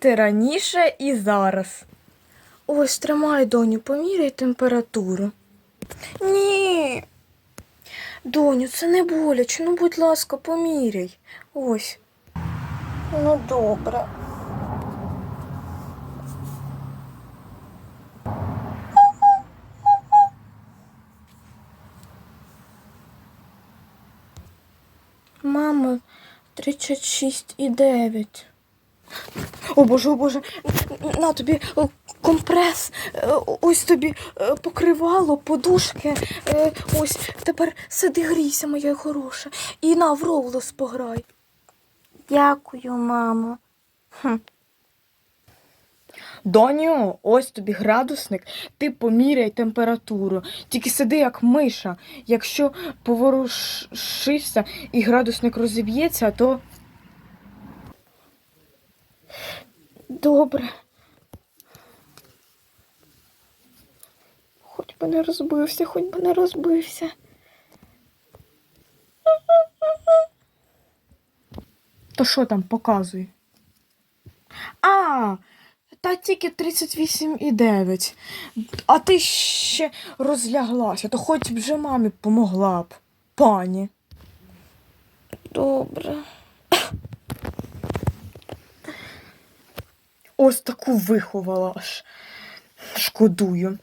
поміряйте раніше і зараз. Ось, тримай, доню, поміряй температуру. Ні. Доню, це не боляче. Ну, будь ласка, поміряй. Ось. Ну, добре. Мамо, 36,9. О боже, о боже, на тобі е, компрес, е, ось тобі е, покривало, подушки. Ось тепер сиди грійся, моя хороша, і на в Роблос пограй. Дякую, мамо. Хм. Доню, ось тобі градусник, ти поміряй температуру. Тільки сиди як миша. Якщо поворушишся і градусник розіб'ється, то. Добре. Хоч би не розбився, хоч би не розбився. То що там показує? А, та тільки 38,9. А ти ще розляглася, то хоч б вже мамі помогла б, пані. Добре. Ось таку виховала аж. Шкодую.